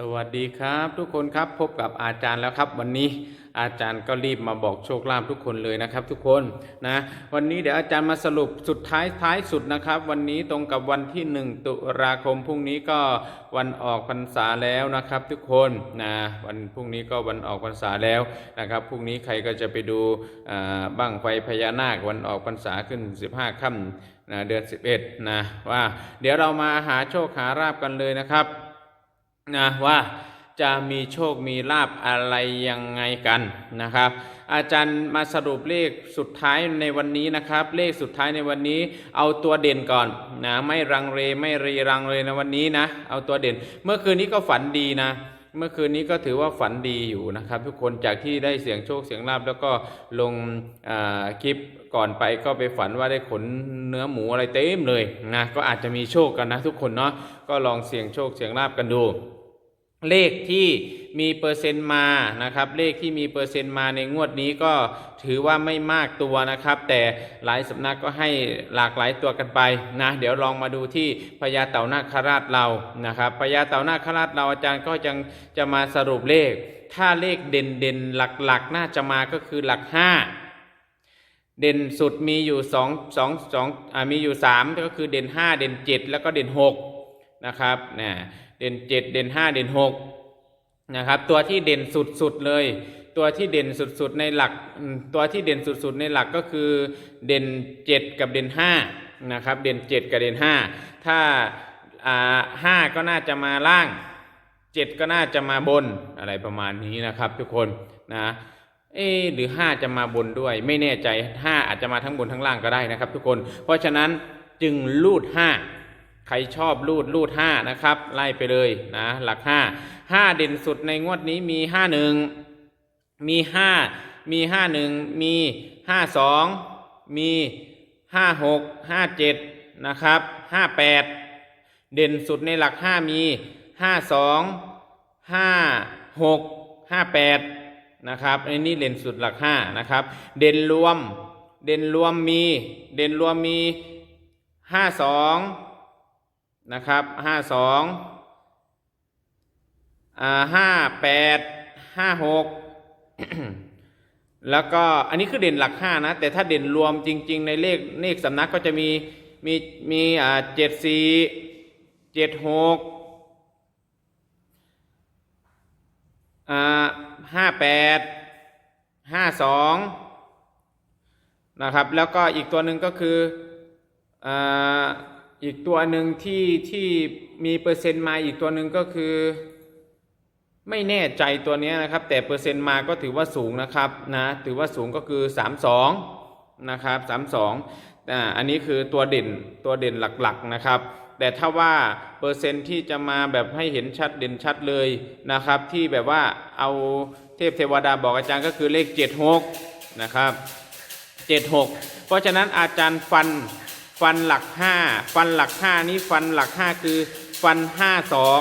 สวัสดีครับทุกคนครับพบกับอาจารย์แล้วครับ วันนี้อาจารย์ก็รีบมาบอกโชคลาภทุกคนเลยนะครับ ทุกคนนะวันนี้เดี๋ยวอาจารย์มาสรุปสุดท้ายท้ายสุดนะครับ วันนี้ตรงกับวันที่ 1 ตุลาคมพรุ่งนี้ก็วันออกพรรษาแล้วนะครับ ทุกคนนะวันพรุ่งนี้ก็วันออกพรรษาแล้วนะครับพรุ่งนี้ใครก็จะไปดูอ่าบั้งไฟพญานาควันออกพรรษาขึ้น 15ค่ำนะเดือน 11นะว่า เดี๋ยวเรามาหาโชคหาราบกันเลยนะครับ นะว่าจะมีโชคมีลาบอะไรยังไงกันนะครับ อาจารย์มาสรุปเลขสุดท้ายในวันนี้นะครับ เลขสุดท้ายในวันนี้ เอาตัวเด่นก่อนนะไม่รังเลไม่รีรังเลยในวันนี้นะ เอาตัวเด่น เมื่อคืนนี้ก็ฝันดีนะ เมื่อคืนนี้ก็ถือว่าฝันดีอยู่นะครับ ทุกคนจากที่ได้เสียงโชคเสียงลาบแล้วก็ลงคลิปก่อนไปก็ไปฝันว่าได้ขนเนื้อหมูอะไรเต็มเลยนะก็อาจจะมีโชคกันนะทุกคนเนาะก็ลองเสี่ยงโชคเสี่ยงลาบกันดู เลขที่มีเปอร์เซ็นต์มานะครับ เลขที่มีเปอร์เซ็นต์มาในงวดนี้ก็ถือว่าไม่มากตัวนะครับ แต่หลายสำนักก็ให้หลากหลายตัวกันไปนะเดี๋ยวลองมาดูที่พญาเต่านาคราชเรานะครับพญาเต่านาคราชเราอาจารย์ก็จะจะมาสรุปเลข ถ้าเลขเด่นเด่นๆหลักๆ น่าจะมาก็คือหลักห้าเด่นสุดมีอยู่สองสองสองมีอยู่สามก็คือเด่นห้าเด่นเจ็ดแล้วก็เด่นหกนะครับเนี่ย เด่นเจ็ดเด่นห้าเด่นหกนะครับตัวที่เด่นสุดๆเลย ตัวที่เด่นสุดๆในหลักตัวที่เด่นสุดๆในหลักก็คือเด่นเจ็ดกับเด่นห้านะครับเด่นเจ็ดกับเด่นห้าถ้าห้าก็น่าจะมาล่างเจ็ดก็น่าจะมาบนอะไรประมาณนี้นะครับทุกคนนะเอหรือ 5 จะมาบนด้วย ไม่แน่ใจ 5 อาจจะมาทั้งบนทั้งล่างก็ได้นะครับ ทุกคน เพราะฉะนั้นจึงรูด 5 ใครชอบรูดรูดห้านะครับ ไล่ไปเลยนะหลักห้าห้าเด่นสุดในงวดนี้มีห้าหนึ่งมีห้ามีห้าหนึ่งมีห้าสองมีห้าหกห้าเจ็ดนะครับห้าแปดเด่นสุดในหลักห้ามีห้าสองห้าหกห้าแปดนะครับอันนี้เด่นสุดหลักห้านะครับ เด่นรวม เด่นรวมมี เด่นรวมมีห้าสอง นะครับ52อ่า58 56แล้วก็อันนี้คือเด่นหลัก5นะ แต่ถ้าเด่นรวมจริง ๆ ในเลขเลขสำนักก็จะมีมีมีอ่า74 76อ่าห้าแปดห้าสองนะครับ แล้วก็อีกตัวหนึ่งก็คืออ่า อีกตัวหนึ่งที่ที่มีเปอร์เซ็นต์มาอีกตัวหนึ่งก็คือ ไม่แน่ใจตัวนี้นะครับ แต่เปอร์เซ็นต์มาก็ถือว่าสูงนะครับนะถือว่าสูงก็คือ 32 นะครับ32อ่าอันนี้คือตัวเด่นตัวเด่นหลักๆนะครับ แต่ถ้าว่าเปอร์เซ็นต์ที่จะมาแบบให้เห็นชัดเด่นชัดเลยนะครับ ที่แบบว่าเอาเทพเทวดาบอกอาจารย์ก็คือเลข 76 นะครับ 76 เพราะฉะนั้นอาจารย์ฟัน ฟันหลักห้าฟันหลักห้านี้ฟันหลักห้าคือ ฟันห้าสอง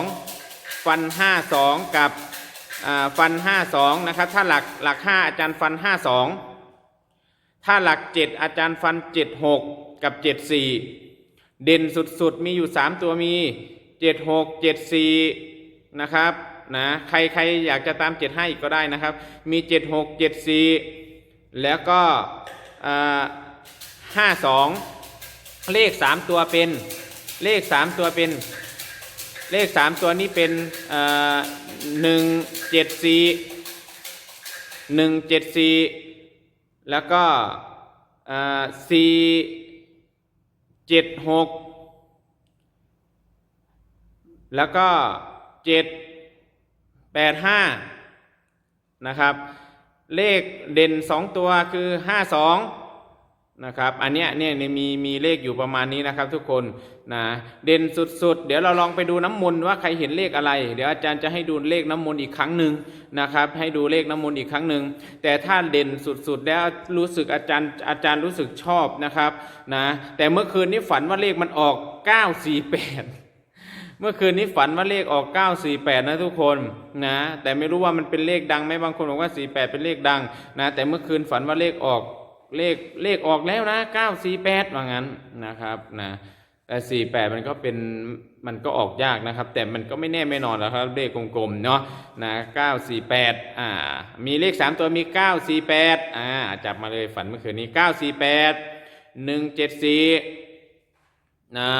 ฟันห้าสองกับฟันห้าสองนะครับถ้าหลักหลักห้าอาจารย์ฟันห้าสองถ้าหลักเจ็ดอาจารย์ฟันเจ็ดหกกับเจ็ดสี่เด่นสุดๆมีอยู่สามตัวมีเจ็ดหกเจ็ดสี่นะครับนะใครใครอยากจะตามเจ็ดห้าอีกก็ได้นะครับ มีเจ็ดหกเจ็ดสี่แล้วก็ห้าสอง เลข3ตัวเป็นเลข3ตัวเป็น เลข3ตัวนี้เป็นอ่า174 174แล้วก็อ่เจ็ดหกแล้วก็เจ็ดแปดห้านะครับ เลขเด่นสองตัวคือห้าสอง นะครับ อันเนี้ยเนี่ยมีมีเลขอยู่ประมาณนี้นะครับ ทุกคนนะเด่นสุดๆ เดี๋ยวเราลองไปดูน้ำมนต์ว่าใครเห็นเลขอะไร เดี๋ยวอาจารย์จะให้ดูเลขน้ำมนต์อีกครั้งหนึ่งนะครับ ให้ดูเลขน้ำมนต์อีกครั้งหนึ่งแต่ถ้าเด่นสุดๆ แล้วรู้สึกอาจารย์อาจารย์รู้สึกชอบนะครับนะแต่เมื่อคืนนี้ฝันว่าเลขมันออก 948เมื่อคืนนี้ฝันว่าเลขออก 948 นะทุกคนนะ แต่ไม่รู้ว่ามันเป็นเลขดังไหมบางคนบอกว่า 48 เป็นเลขดังนะ แต่เมื่อคืนฝันว่าเลขออก เลขเลขออกแล้วนะ948ว่างั้นนะครับนะแต่สี่แปดมันก็เป็นมันก็ออกยากนะครับ แต่มันก็ไม่แน่ไม่นอนแล้วครับเลขกลมๆเนาะนะเก้าสี่แปดอ่ามีเลขสามตัวมีเก้าสี่แปดอ่าจับมาเลยฝันเมื่อคืนนี้เก้าสี่แปดหนึ่งเจ็ดสี่นะ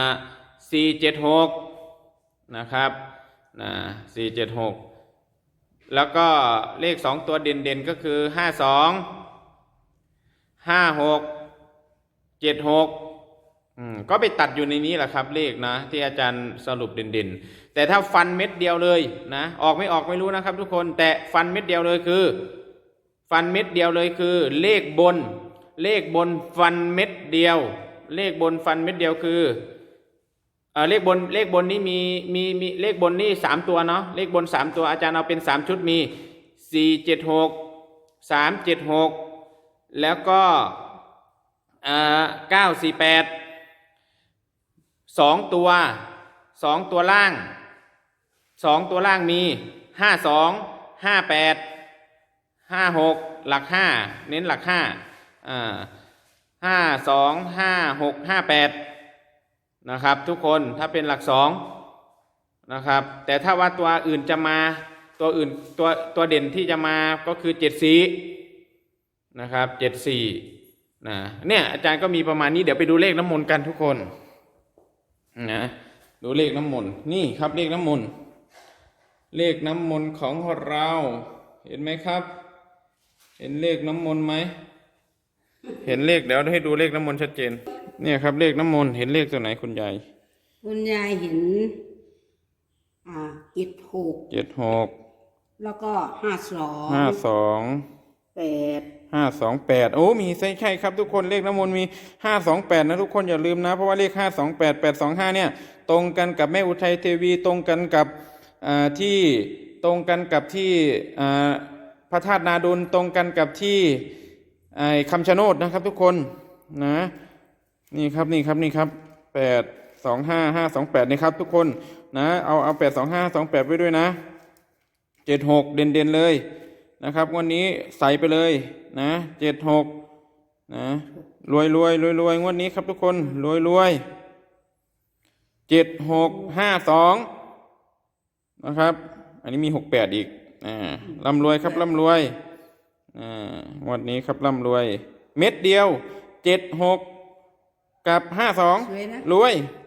สี่เจ็ดหกนะครับนะสี่เจ็ดหกแล้วก็เลขสองตัวเด่นๆก็คือห้าสอง ห้าหกเจ็ดหกก็ไปตัดอยู่ในนี้แหละครับ เลขนะ ที่อาจารย์สรุปเด่นๆ แต่ถ้าฟันเม็ดเดียวเลยนะ ออกไม่ออกไม่รู้นะครับ ทุกคนแต่ฟันเม็ดเดียวเลยคือ ฟันเม็ดเดียวเลยคือ เลขบน เลขบนฟันเม็ดเดียว เลขบนฟันเม็ดเดียวคือเลขบนเลขบนนี้มีมีมีเลขบนนี่สามตัวเนาะเลขบนสามตัวอาจารย์เอาเป็นสามชุดมีสี่เจ็ดหกสามเจ็ดหก แล้วก็อ่าเก้าสี่แปดสองตัวสองตัวล่างสองตัวล่างมีห้าสองห้าแปดห้าหกหลักห้าเน้นหลักห้าอ่าห้าสองห้าหกห้าแปดนะครับทุกคนถ้าเป็นหลักสองนะครับแต่ถ้าว่าตัวอื่นจะมาตัวอื่นตัวตัวเด่นที่จะมาก็คือเจ็ดสี นะครับเจ็ดสี่นะเนี่ยอาจารย์ก็มีประมาณนี้เดี๋ยวไปดูเลขน้ำมนต์กันทุกคนนะดูเลขน้ำมนต์นี่ครับเลขน้ำมนต์เลขน้ำมนต์ของเราเห็นไหมครับ เห็นเลขน้ำมนต์ไหมเห็นเลขเดี๋ยวให้ดูเลขน้ำมนต์ชัดเจน เนี่ยครับเลขน้ำมนต์เห็นเลขตัวไหนคุณยายคุณยายเห็น อ่าเจ็ดหกเจ็ดหกแล้วก็ห้าสองห้าสองแปด ห้าสองแปดโอ้มีใช่ใช่ครับทุกคนเลขน้ำมนต์มีห้าสองแปดนะทุกคนอย่าลืมนะ เพราะว่าเลขห้าสองแปดแปดสองห้าเนี่ย ตรงกันกับแม่อุทัยเทวีตรงกันกับที่ตรงกันกับที่พระธาตุนาดุลตรงกันกับที่คำชะโนดนะครับทุกคนนะนี่ครับนี่ครับนี่ครับแปดสองห้าห้าสองแปดนี่ครับทุกคนนะเอาเอาแปดสองห้าสองแปดไว้ด้วยนะเจ็ดหกเด่นเด่นเลย นะครับวันนี้ใส่ไปเลยนะเจ็ดหกนะรวยรวยรวยรวยงวดนี้ครับทุกคนรวยรวยเจ็ดหกห้าสองนะครับ อันนี้มีหกแปดอีกอ่าร่ำรวยครับร่ำรวยอ่างวดนี้ครับร่ำรวย เม็ดเดียวเจ็ดหกกับห้าสองสวยนะรวยส